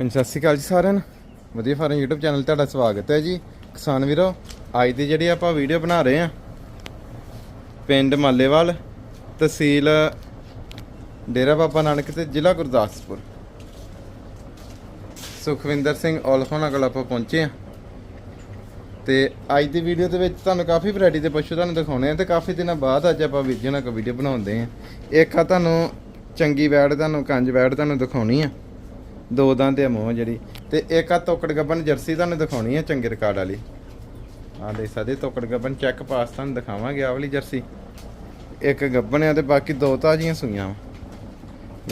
ਹਾਂਜੀ, ਸਤਿ ਸ਼੍ਰੀ ਅਕਾਲ ਜੀ ਸਾਰਿਆਂ ਨੂੰ। ਵਧੀਆ ਫਾਰਮ YouTube ਚੈਨਲ ਤੁਹਾਡਾ ਸਵਾਗਤ ਹੈ ਜੀ। ਕਿਸਾਨ ਵੀਰੋ, ਅੱਜ ਦੀ ਜਿਹੜੀ ਆਪਾਂ ਵੀਡੀਓ ਬਣਾ ਰਹੇ ਆ ਪਿੰਡ ਮਾਲੇਵਾਲ, ਤਹਿਸੀਲ ਡੇਰਾ ਬਾਬਾ ਨਾਨਕ ਤੇ ਜ਼ਿਲ੍ਹਾ ਗੁਰਦਾਸਪੁਰ। ਸੁਖਵਿੰਦਰ ਸਿੰਘ ਔਲਖੋਨਾ ਕੋਲ ਆਪਾਂ ਪਹੁੰਚੇ ਆ ਤੇ ਅੱਜ ਦੀ ਵੀਡੀਓ ਦੇ ਵਿੱਚ ਤੁਹਾਨੂੰ ਕਾਫੀ ਵੈਰਾਈਟੀ ਦੇ ਪਸ਼ੂ ਤੁਹਾਨੂੰ ਦਿਖਾਉਣੇ ਆ ਤੇ ਕਾਫੀ ਦਿਨਾਂ ਬਾਅਦ ਅੱਜ ਆਪਾਂ ਵੀਰ ਨਾਲ ਕੋ ਵੀਡੀਓ ਬਣਾਉਂਦੇ ਆ ਇੱਕ ਆ ਤੁਹਾਨੂੰ ਚੰਗੀ ਵੈੜ ਤੁਹਾਨੂੰ, ਕੰਜ ਵੈੜ ਤੁਹਾਨੂੰ ਦਿਖਾਉਣੀ ਆ। ਦੋ ਦੰਦ ਤੇ ਮੂੰਹ ਜਿਹੜੀ। ਤੇ ਇੱਕ ਆ ਤੋਕੜ ਗੱਬਨ ਜਰਸੀ ਤੁਹਾਨੂੰ ਦਿਖਾਉਣੀ ਆ ਚੰਗੇ ਰਿਕਾਰਡ ਵਾਲੀ। ਆ ਦੇ ਸਕਦੇ ਤੋਕੜ ਗੱਬਨ ਚੈੱਕ ਪਾਸ ਤੁਹਾਨੂੰ ਦਿਖਾਵਾਂਗੇ ਆ ਵਾਲੀ ਜਰਸੀ। ਇੱਕ ਗੱਬਨ ਆ ਤੇ ਬਾਕੀ ਦੋ ਤਾਜ਼ੀਆਂ ਸੂਈਆਂ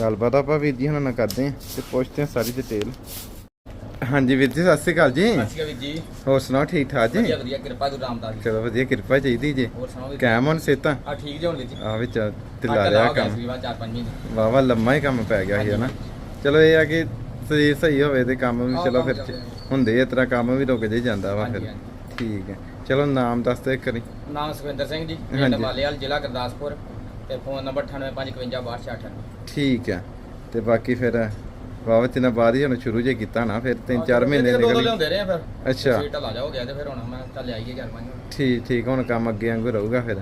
ਗੱਲਬਾਤ ਆਪਾਂ ਵੀਰ ਜੀ ਹੁਣਾਂ ਨਾਲ ਕਰਦੇ ਆ ਤੇ ਪੁੱਛਦੇ ਆ ਸਾਰੀ ਡਿਟੇਲ ਹਾਂਜੀ ਵੀਰ ਜੀ ਸਤਿ ਸ਼੍ਰੀ ਅਕਾਲ ਜੀ। ਸਤਿ ਸ਼੍ਰੀ ਅਕਾਲ ਵੀਰ ਜੀ। ਹੋਰ ਸੁਣਾਓ ਠੀਕ ਠਾਕ ਜੀ? ਵਧੀਆ ਵਧੀਆ ਕਿਰਪਾ ਗੁਰੂ ਰਾਮਦਾਸ ਜੀ। ਚਲੋ ਵਧੀਆ ਕਿਰਪਾ ਚਾਹੀਦੀ ਜੀ। ਹੋਰ ਸੁਣਾਓ ਕੈਮ ਹੁਣ ਸੇਤਾ ਆ ਠੀਕ ਜੀ ਹੁਣ ਜੀ। ਆ ਵਿੱਚ ਅੱਜ ਢਿੱਲਾ ਤਾਂ ਰਿਹਾ ਹੋ ਕੰਮ। ਵਾਵਾ ਲੰਮਾ ਹੀ ਕੰਮ ਪੈ ਗਿਆ ਸੀ ਹਨਾ? ਚਲੋ ਇਹ ਆ ਕਿ ਸਰੀਰ ਸਹੀ ਹੋਵੇ ਤੇ ਕੰਮ ਵੀ ਚਲੋ ਫਿਰ ਹੁੰਦੇ ਇਸ ਤਰ੍ਹਾਂ ਕੰਮ ਵੀ ਰੁਕ ਜੇ ਜਾਂਦਾ ਵਾ ਫਿਰ। ਠੀਕ ਹੈ। ਚਲੋ ਨਾਮ ਦੱਸ ਦੇ ਕਰੀ ਨਾਮ ਸੁਖਵਿੰਦਰ ਸਿੰਘ ਜੀ ਪਿੰਡ। ਮਾਲੇਵਾਲ ਜ਼ਿਲ੍ਹਾ ਗੁਰਦਾਸਪੁਰ ਤੇ ਫੋਨ ਨੰਬਰ 9855526898 ਠੀਕ ਹੈ। ਤੇ ਬਾਕੀ ਫਿਰ ਵਾਵਾ ਤਿੰਨਾਂ ਬਾਅਦ ਹੀ ਹੁਣ ਸ਼ੁਰੂ ਜੇ ਕੀਤਾ ਨਾ ਫਿਰ ਤਿੰਨ ਚਾਰ ਮਹੀਨੇ ਦੋ ਦੋ ਨਿਕਲ ਲਿਆਉਂਦੇ ਰਹੇ ਫਿਰ। ਅੱਛਾ। ਸੀਟ ਲਾ ਜਾ ਹੋ ਗਿਆ ਤੇ ਫਿਰ ਹੁਣ ਮੈਂ ਚੱਲ ਆਈਏ ਚਾਰ ਪੰਜ ਠੀਕ ਠੀਕ ਹੁਣ ਕੰਮ ਅੱਗੇ ਵਾਂਗੂ ਰਹੂਗਾ ਫਿਰ।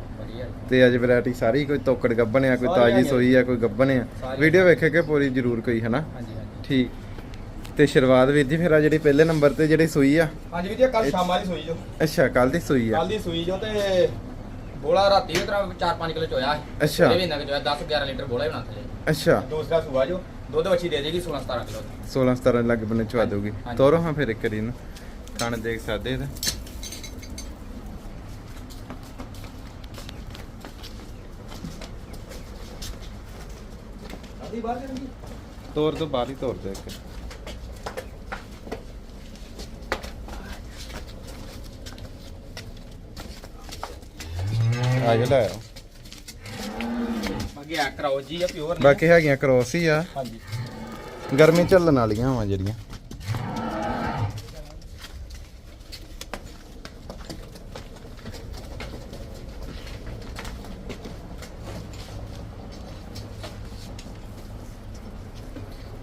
ਤੇ ਅੱਜ ਵੈਰਾਈਟੀ ਸਾਰੀ ਕੋਈ ਤੋਕੜ ਗੱਬਣ ਆ ਕੋਈ ਤਾਜੀ। ਸੋਈ ਆ ਕੋਈ ਗੱਬਣ ਆ। ਵੀਡੀਓ ਵੇਖੇਗੇ ਪੂਰੀ ਜ਼ਰੂਰ ਕੋਈ ਹਨਾ? ਹਾਂਜੀ ਹਾਂਜੀ। ਠੀਕ। ਤੇ ਸ਼ੁਰੂਆਤ ਵੀਰ ਜੀ ਫਿਰ ਆ ਜਿਹੜੀ ਪਹਿਲੇ ਨੰਬਰ ਤੇ ਜਿਹੜੀ ਸੂਈ ਆ। ਹਾਂਜੀ ਵੀਰ ਜੀ ਕੱਲ ਸ਼ਾਮਾਂ ਦੀ ਸੂਈ ਜੋ। ਅੱਛਾ ਕੱਲ ਦੀ ਸੂਈ ਆ। ਕੱਲ ਦੀ ਸੂਈ ਜੋ ਤੇ ਬੋਲਾ ਰਾਤੀ ਉਹ ਤਰ੍ਹਾਂ 4-5 ਕਿਲੋ ਚੋਇਆ ਅੱਛਾ। ਇਹ ਵੀ ਕੁ ਚੋਇਆ 10-11 ਲੀਟਰ ਬੋਲਾ ਹੀ ਬਣਾ ਥਲੇ ਅੱਛਾ। ਦੂਸਰਾ ਸੂਆ ਜੋ ਦੁੱਧ ਵੱਛੀ ਦੇ ਦੇਗੀ 16-17 ਕਿਲੋ 16 17 ਲੱਗ ਬਨੇ ਚਵਾ ਦੋਗੇ। ਤੋਰੋ ਹਾਂ ਫਿਰ ਇੱਕ ਵਾਰੀ ਨੂੰ ਖਾਣ ਦੇਖ ਸਕਦੇ ਕਰਨਗੀ ਤੋਰ ਤੋਂ ਬਾਹਰ ਹੀ ਤੋਰ ਦੇ ਇੱਕ। ਆ ਜਾ ਲੈ ਆਓ। ਬਾਕੀ ਆ ਕਰਾਓ ਜੀ ਆ ਪਿਓਰ ਬਾਕੀ ਹੈਗੀਆਂ ਕਰੋਸ ਹੀ ਆ। ਹਾਂਜੀ। ਗਰਮੀ ਝੱਲਣ ਵਾਲੀਆਂ ਵਾ ਜਿਹੜੀਆਂ।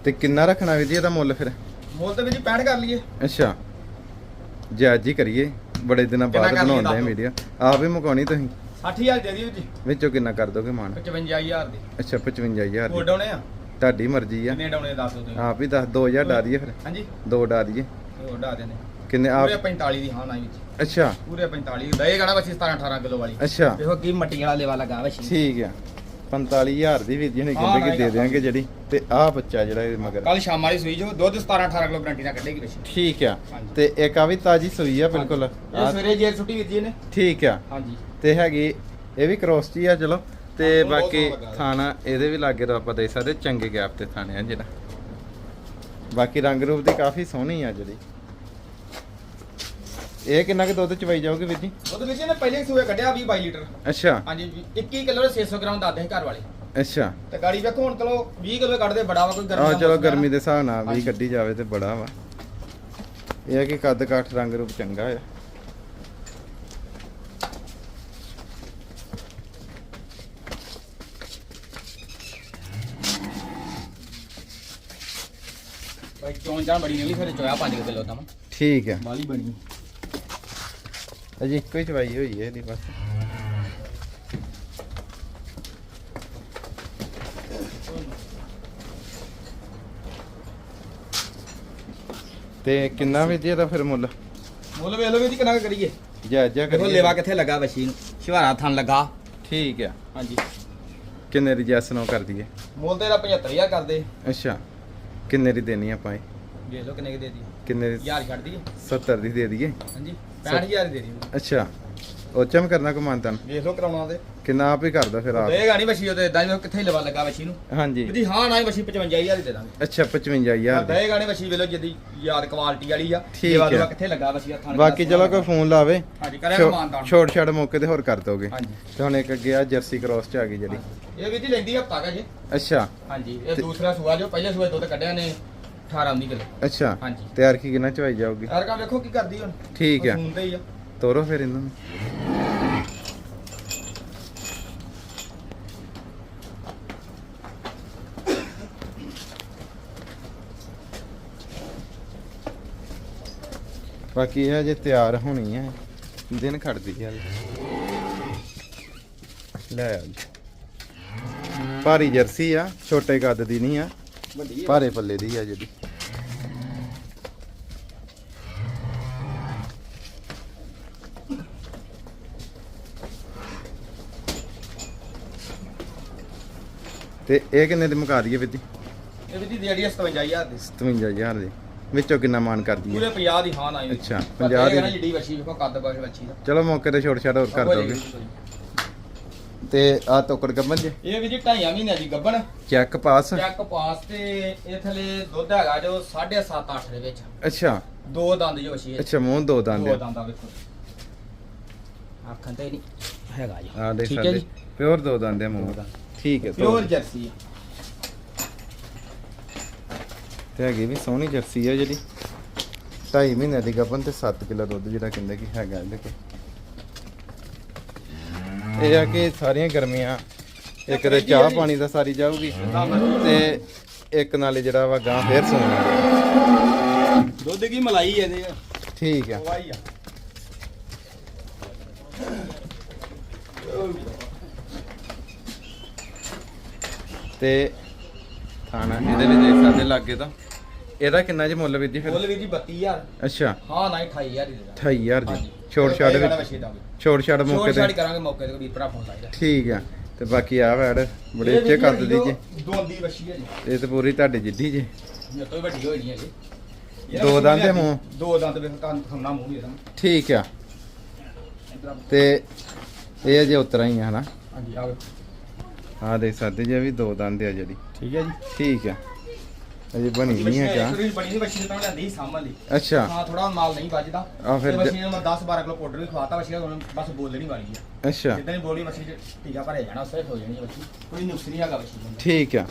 ਤੇ ਕਿੰਨਾ ਰੱਖਣਾ ਵੀ ਜੀ ਇਹਦਾ ਮੁੱਲ ਫਿਰ? ਮੁੱਲ ਤੇ ਵੀ ਜੀ 65 ਕਰ ਲਈਏ। ਅੱਛਾ। ਜਾਇਜ਼ ਹੀ ਕਰੀਏ। ਬੜੇ ਦਿਨਾਂ ਕਿੰਨਾ ਬਾਅਦ ਕਰ ਲਈਏ ਬਣਾਉਂਦੇ ਆ ਦੱਸ ਦਿਓ। ਵੀਡੀਓ ਆਪ ਹੀ ਮੁਕਾਉਣੀ ਤੁਸੀਂ। 60000 ਦੇ ਦਿਓ ਜੀ। ਵਿੱਚੋਂ ਕਿੰਨਾ ਕਰ ਦੋਗੇ ਮਾਨ? 55000 ਦੇ। ਅੱਛਾ 55000 ਹੋਰ ਦੀ। ਡਾਉਣੇ ਆ? ਤੁਹਾਡੀ ਮਰਜ਼ੀ ਆ। ਕਿੰਨੇ ਡਾਉਣੇ ਦੱਸ ਦਿਓ ਤੁਸੀਂ। ਆਪ ਹੀ ਦੱਸ 2000 ਡਾ ਦਈਏ ਫਿਰ। ਹਾਂਜੀ। ਦੋ ਡਾ ਦਈਏ। ਹੋਰ ਡਾ ਦੇਣੇ ਕਿੰਨੇ ਪੂਰੇ ਆਪ 45 ਦੀ ਹਾਂ ਨਾ ਵਿੱਚ। ਅੱਛਾ। ਪੂਰੇ 45 ਦਏ ਗਾਣਾ ਬੱਚੀ 17 18 ਕਿਲੋ ਵਾਲੀ। ਅੱਛਾ। ਦੇਖੋ ਕੀ ਮੱਟੀ ਵਾਲਾ ਲੈਵਾ ਲਗਾ ਵਸ਼ੀ ਠੀਕ ਆ। 45000 ਦੀ ਵੀਰ ਜੀ ਨੇ ਹਾਂ, ਕਹਿੰਦੇ ਕਿ ਦੇ ਦੇਾਂਗੇ ਜਿਹੜੀ ਤੇ ਆਹ ਬੱਚਾ ਜਿਹੜਾ ਇਹ ਮਗਰ। ਕੱਲ ਸ਼ਾਮ ਵਾਲੀ ਸੂਈ ਜੋ ਦੁੱਧ 17 18 ਕਿਲੋ ਗਰੰਟੀ ਨਾਲ ਕੱਢੇਗੀ ਵਸ਼ੀ ਠੀਕ ਆ। ਤੇ ਇੱਕ ਆ ਵੀ ਤਾਜੀ ਸੂਈ ਆ ਬਿਲਕੁਲ। ਇਹ ਸਵੇਰੇ ਜੇਰ ਛੁੱਟੀ ਵੀਰ ਜੀ ਨੇ ਠੀਕ ਆ। ਹਾਂਜੀ। ਤੇ ਹੈਗੀ ਇਹ ਵੀ ਕ੍ਰੋਸ ਜੀ ਆ ਚਲੋ। ਤੇ ਬਾਕੀ। ਥਾਣਾ ਇਹਦੇ ਵੀ ਲਾਗੇ ਤਾਂ ਆਪਾਂ ਦੇ ਸਕਦੇ ਚੰਗੇ ਗੈਪ ਤੇ ਥਾਣੇ ਆ ਜਿਹੜਾ। ਬਾਕੀ ਰੰਗ ਰੂਪ ਦੀ ਕਾਫੀ ਸੋਹਣੀ ਆ ਜਿਹੜੀ। ਇਹ ਕਿੰਨਾ ਕੁ ਦੁੱਧ ਚਵਾਈ ਜਾਓਗੇ ਵੀਰ ਜੀ? ਦੁੱਧ ਵੀਰ ਜੀ ਨੇ ਪਹਿਲੇ ਸੂਏ ਕੱਢਿਆ 20 22 ਲੀਟਰ। ਅੱਛਾ। ਹਾਂਜੀ ਜੀ, 21 ਕਿਲੋ ਦੇ 600 ਗ੍ਰਾਮ ਦੱਸਦੇ ਘਰ ਵਾਲੇ। ਅੱਛਾ। ਤੇ ਗਾੜੀ ਵੇਖੋ ਹੁਣ ਚਲੋ 20 ਕਿਲੋ ਕੱਢਦੇ ਬੜਾ ਵਾ ਕੋਈ ਗਰਮੀ ਦਾ ਚਲੋ ਆ ਗਰਮੀ। ਦੇ ਹਿਸਾਬ ਨਾਲ ਵੀ। ਕੱਢੀ ਜਾਵੇ ਤੇ ਬੜਾ ਵਾ। ਇਹ ਹੈ ਕਿ ਕੱਦ ਕਾਠ ਰੰਗ ਰੂਪ ਚੰਗਾ ਆ। ਭਾਈ ਚੋਣ ਜਾਣ ਬੜੀ ਨਿਕਲੀ ਫਿਰ ਚੋਇਆ 5 ਕਿਲੋ ਤਾਂ ਠੀਕ ਹੈ ਬਾਲੀ ਬਣੀ। ਅਜੇ ਇੱਕੋ ਹੀ ਚਵਾਈ ਹੋਈ ਹੈ ਇਹਦੀ ਬਸ। ਤੇ ਕਿੰਨਾ ਵੀ ਇਹਦਾ ਫਿਰ ਮੁੱਲ? ਮੁੱਲ ਵੇਖ ਲਓ ਵੀ ਕਿੰਨਾ ਕੁ ਕਰੀਏ। ਜਾਇਜ਼ਾ ਦੇਖੋ ਕਰੀਏ। ਲੇਵਾ ਕਿੱਥੇ ਲੱਗਾ ਵਸ਼ੀ ਨੂੰ ਸ਼ਿਵਾਰਾ ਥਣ ਲੱਗਾ। ਠੀਕ ਆ। ਹਾਂਜੀ। ਕਿੰਨੇ ਦੀ ਜੈਸ ਨੂੰ ਕਰ ਦਈਏ ਮੁੱਲ ਤੇ ਇਹਦਾ 75000 ਕਰਦੇ। ਅੱਛਾ। ਕਿੰਨੇ ਦੀ ਦੇਣੀ ਆਪਾਂ ਇਹ? ਵੇਖ ਲਓ ਕਿੰਨੇ ਕੁ ਦੇ ਦੀ ਕਿੰਨੇ ਦੀ? ਯਾਰ ਛੱਡ ਦਈਏ। 70 ਦੀ ਦੇ ਦਈਏ। ਹਾਂਜੀ। 65000 ਦੇ ਦੀ ਅੱਛਾ। ਉਹ ਚਮ ਕਰਨਾ ਕੋ ਮੰਨਤਨ? ਵੇਖ ਲਓ ਕਰਾਉਣਾ ਤੇ ਕਿੰਨਾ ਆਪ ਹੀ ਕਰਦਾ ਫਿਰ ਆਪ। ਦੇਗਾ ਨਹੀਂ ਵਸ਼ੀ ਉਹ ਤੇ ਇਦਾਂ ਕਿੱਥੇ ਲਵਾ ਲੱਗਾ ਵਸ਼ੀ ਨੂੰ। ਹਾਂਜੀ। ਜੀ ਹਾਂ ਨਾ ਹੀ ਵਸ਼ੀ 55000 ਹੀ ਦੇ ਦਾਂਗੇ। ਅੱਛਾ 55000 ਦੀ। ਦੇਗਾ ਨਹੀਂ ਵੇਖ ਲਓ ਜਿੱਦੀ ਯਾਦ ਕੁਆਲਿਟੀ ਵਾਲੀ ਆ। ਠੀਕ ਹੈ। ਕਿੱਥੇ ਲੱਗਾ ਵਸ਼ੀ ਹੱਥਾਂ ਬਾਕੀ ਚਲੋ ਕੋਈ ਫੋਨ ਲਾਵੇ। ਹਾਂਜੀ ਕਰਿਆ ਮਾਨਦਾਨ ਛੋਟ ਛੜ ਮੌਕੇ ਤੇ ਹੋਰ ਕਰ ਦੋਗੇ। ਹਾਂਜੀ। ਤੇ ਹੁਣ ਇੱਕ ਅੱਗੇ ਆ ਜਰਸੀ ਕ੍ਰੋਸ ਚ ਆ ਗਈ ਜਿਹੜੀ। ਇਹ ਵੀ ਜੀ ਲੈਂਦੀ ਹਫਤਾ ਕਾ ਜੀ ਅੱਛਾ। ਹਾਂਜੀ ਇਹ ਦੂਸਰਾ ਸੂਆ ਜੋ ਪਹਿਲੇ ਸੂਏ ਦੁੱਧ ਕੱਢਿਆ ਨੇ। 18 19 ਕਿਲੋ। ਅੱਛਾ। ਹਾਂਜੀ। ਤਿਆਰ ਕੀ ਕਿੰਨਾ ਚਵਾਈ ਜਾਊਗੀ? ਕਾ ਵੇਖੋ ਕੀ ਕਰਦੀ ਹੁਣ। ਠੀਕ ਆ। ਸੁਣਦੇ ਹੀ ਆ। ਤੋਰੋ ਫਿਰ ਇਹਨਾਂ ਨੂੰ। ਬਾਕੀ ਇਹ ਜੇ ਤਿਆਰ ਹੋਣੀ ਹੈ ਦਿਨ ਖੜਦੀ ਹੈ ਲੈ ਆ ਭਾਰੀ ਜਰਸੀ ਆ ਛੋਟੇ ਕੱਦ ਦੀ ਨਹੀਂ ਆ। ਵੱਡੀ ਭਾਰੇ ਪੱਲੇ ਦੀ ਆ ਜਿਹੜੀ। ਤੇ ਇਹ ਕਿੰਨੇ ਦੀ ਮੁਕਾ ਦਈਏ ਵਿੱਦੀ? ਇਹ ਵੀ ਦੀ ਜਿਹੜੀ 57000 ਦੀ। 57000 ਦੀ। ਵਿੱਚੋਂ ਕਿੰਨਾ ਮਾਨ ਕਰਦੀ ਪੂਰੇ ਹੈ 50 ਦੀ ਹਾਂ ਨਾ ਇਹ। ਅੱਛਾ, ਪਰ 50 ਇਹ ਦੀ। ਜਿਹੜੀ ਵੱਛੀ ਵੇਖੋ ਕੱਦ ਬਸ ਵੱਛੀ ਦਾ। ਚਲੋ ਮੌਕੇ ਤੇ ਛੋਟ ਛਾਟ ਹੋਰ ਕਰ ਦੋਗੇ। ਤੇ ਆ ਤੋਕੜ ਗੱਬਨ ਜੇ? ਇਹ ਵੀ ਜੀ ਢਾਈਆਂ ਮਹੀਨਿਆਂ ਦੀ ਗੱਬਣ। ਚੈੱਕ ਪਾਸ? ਚੈੱਕ ਪਾਸ ਤੇ ਇਹ ਥਲੇ ਦੁੱਧ ਹੈਗਾ ਜੋ 7.5 8 ਦੇ ਵਿੱਚ। ਅੱਛਾ। ਦੋ ਦੰਦ ਜੋ ਵੱਛੀ ਹੈ। ਅੱਛਾ ਮੂੰਹ ਦੋ ਦੰਦ ਦੋ ਦੰਦਾਂ ਵੇਖੋ। ਅੱਖਾਂ ਤੇ ਨਹੀਂ ਹੈਗਾ ਜੀ। ਆ ਦੇਖ ਹੈ ਸਕਦੇ। ਪਿਓਰ ਦੋ ਦੰਦ ਆ ਮੂੰਹ। ਦਾ ਠੀਕ ਹੈ ਪਿਓਰ ਜਰਸੀ ਆ। ਤੇ ਹੈਗੀ ਵੀ ਸੋਹਣੀ ਜਰਸੀ ਆ ਜਿਹੜੀ। 2.5 ਮਹੀਨੇ ਦੀ ਗੱਭਣ ਤੇ 7 ਕਿਲੋ ਦੁੱਧ ਜਿਹੜਾ ਕਹਿੰਦੇ ਕਿ ਹੈਗਾ ਇਹਦੇ ਕੋਲ। ਇਹ ਆ ਕਿ ਸਾਰੀਆਂ ਗਰਮੀਆਂ ਇੱਕ ਤੇ ਚਾਹ ਪਾਣੀ ਦਾ ਸਾਰੀ ਜਾਊਗੀ ਤੇ ਇੱਕ ਨਾਲੇ ਜਿਹੜਾ ਵਾ ਗਾਂ ਫੇਰ ਸੋਣਾ। ਦੁੱਧ ਕੀ ਮਲਾਈ ਇਹਦੇ ਆ? ਠੀਕ ਆ ਵਾਈ ਆ ਤੇ ਥਾਣਾ ਇਹਦੇ ਵਿੱਚ ਦੇਖ ਸਕਦੇ ਲੱਗੇ ਤਾਂ। ਇਹਦਾ ਕਿੰਨਾ ਜੀ ਮੁੱਲ ਵੀਰ ਜੀ ਫਿਰ? ਮੁੱਲ ਵੀ ਜੀ 32000 ਅੱਛਾ। ਹਾਂ ਨਾ 28000 ਹੀ ਦੇ ਦਾਂਗੇ। 28000 ਜੀ। ਹਾਂਜੀ। ਛੋੜ ਛਾੜ ਇਹ ਵਾਲਾ ਵਿੱਚ ਛੋੜ ਛਾੜ ਮੌਕੇ ਛੋੜ ਤੇ। ਕਰਾਂਗੇ ਮੌਕੇ ਤੇ ਵੀ ਭਰਾ ਫੋਨ ਲਾਈਦਾ ਠੀਕ ਆ। ਤੇ ਬਾਕੀ ਆ ਵੈੜ ਬੜੇ ਉੱਚੇ ਕੱਦ ਦੀ ਜੀ। ਦੋਂਦੀ ਵੱਛੀ ਹੈ ਜੀ। ਇਹ ਤੇ ਪੂਰੀ ਤੁਹਾਡੀ ਜਿੱਡੀ ਜੀ। ਇਹ ਤੋਂ ਹੀ ਵੱਡੀ ਹੋਈ ਨਹੀਂ ਹੈ ਜੀ। ਦੋ ਦੰਦ ਦੇ ਲਿਆਂਦੀ, ਮੂੰਹ? ਦੋ ਦੰਦ ਵੇਖ ਕੰਨ ਖੰਨਾ ਮੂੰਹ ਇਹਦਾ। ਠੀਕ ਆ। ਇੱਧਰ ਆ। ਤੇ ਇਹ ਅਜੇ ਉਤਰਾ ਹੀ ਆ ਹਨਾ? ਹਾਂਜੀ ਆਵੇ ਆ ਦੇਖ ਸਕਦੇ ਜੀ ਇਹ ਵੀ ਦੋ ਦੰਦ ਆ ਜਿਹੜੀ। ਠੀਕ ਹੈ ਜੀ। ਠੀਕ ਆ। ਅਜੇ ਬਣੀ ਨਹੀਂ ਬਣੀ ਤਾਂ ਲੈਂਦੀ ਸਾਂਭਣ ਲਈ। ਅੱਛਾ। ਹਾਂ ਥੋੜਾ ਮਾਲ ਨਹੀਂ ਵੱਜਦਾ। ਆ ਫਿਰ ਵੱਛੀ ਨੂੰ ਮੈਂ 10 12 ਕਿਲੋ ਪਾਊਡਰ ਵੀ ਖਵਾਤਾ ਵੱਛੀ ਦਾ ਹੁਣ ਬਸ ਬੋਲਣੀ ਵਾਲੀ ਹੈ ਅੱਛਾ। ਜਿੱਦਾਂ ਹੀ ਬੋਲੀ ਵੱਛੀ ਚ ਟੀਕਾ ਭਰਿਆ ਜਾਣਾ ਉਸੇ ਹੋ ਜਾਣੀ ਹੈ ਵੱਛੀ ਕੋਈ ਨੁਕਸ ਨਹੀਂ ਹੈਗਾ ਵੱਛੀ ਨੂੰ। ਠੀਕ ਆ।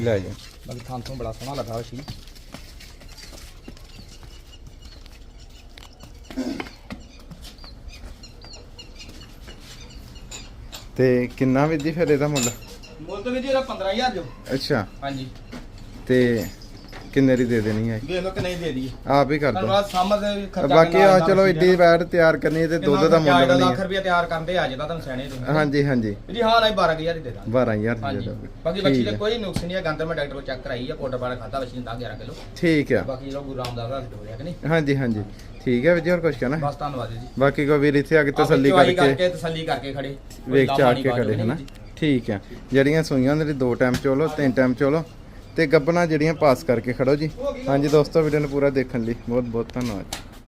ਲੈ ਜਾ। ਬਾਕੀ ਥਾਂ ਤੋਂ ਬੜਾ ਸੋਹਣਾ ਲੱਗਾ ਵੱਛੀ ਤੇ ਕਿੰਨਾ ਵਿਧੀ ਫਿਰ ਇਹਦਾ ਮੁੱਲ? ਮੁੱਲ ਤਾਂ ਵੀ ਜੀ ਇਹਦਾ 15000 ਜੋ। ਅੱਛਾ। ਹਾਂਜੀ। ਤੇ ਕਿੰਨੇ ਦੀ ਦੇ ਦੇਣੀ ਹੈ ਦੇਖ ਲਓ ਕਿ ਨਹੀਂ ਦੇ ਦੀ ਆਪ ਹੀ ਕਰ ਦੋ। ਸਾਮਰ ਦੇ ਖਰਚਾ ਬਾਕੀ ਆ ਚਲੋ ਦਾ। ਵੈਟ ਤਿਆਰ ਕਰਨੀ ਤੇ ਦੁੱਧ ਦਾ ਮੁੱਲ ਨਹੀਂ ਲੱਖ ਰੁਪਏ ਤਿਆਰ ਕਰਦੇ ਆ ਜਾਂਦਾ ਤੁਹਾਨੂੰ ਸਿਆਣੇ ਤੁਸੀਂ। ਹਾਂਜੀ ਹਾਂਜੀ। ਜੀ ਹਾਂ ਨਹੀਂ 12000 ਹੀ ਦੇ ਦਾਂਗੇ। 12000 ਦੀ ਦੇ ਬਾਕੀ ਬੱਚੀ ਦੇ ਕੋਈ ਨੁਕਸ ਨਹੀਂ ਹੈ ਗੰਦਰ ਮੈਂ ਡਾਕਟਰ ਕੋਲ ਚੈੱਕ ਕਰਾਈ ਹੈ ਪਾਊਡਰ ਵਾਲਾ ਖਾਦਾ ਬੱਚੀ ਨੇ 10 11 ਕਿਲੋ। ਠੀਕ ਆ। ਬਾਕੀ ਜਿਹੜਾ ਗੁਰੂ ਰਾਮਦਾਸ ਦਾ ਡੋਰਿਆ ਕਿ ਨਹੀਂ? ਹਾਂਜੀ ਹਾਂਜੀ। ਠੀਕ ਹੈ ਵਿਜੇ ਹੋਰ ਕੁਝ ਕਹਿਣਾ? ਬਸ ਧੰਨਵਾਦ ਜੀ। ਬਾਕੀ ਕੋ ਵੀਰ ਇੱਥੇ ਆ ਕੇ ਤਸੱਲੀ ਕਰਕੇ ਤਸੱਲੀ ਕਰਕੇ ਖੜੇ। ਵੇਖ ਨਹੀਂ ਕੇ ਖੜੇ ਚੋਂ ਹਨਾ? ਜੀ। ਠੀਕ ਹੈ। ਜਿਹੜੀਆਂ ਸੂਈਆਂ ਉਹਨਾਂ ਦੀ ਦੋ ਟਾਈਮ ਚੋਲੋ ਤਿੰਨ ਟਾਈਮ ਚੋਲੋ ਤੇ ਗੱਬਣਾ ਜਿਹੜੀਆਂ ਪਾਸ ਕਰਕੇ ਖੜੋ ਜੀ। ਹਾਂਜੀ ਦੋਸਤੋ ਵੀਡੀਓ ਨੂੰ ਪੂਰਾ ਦੇਖਣ ਲਈ ਬਹੁਤ ਬਹੁਤ ਧੰਨਵਾਦ।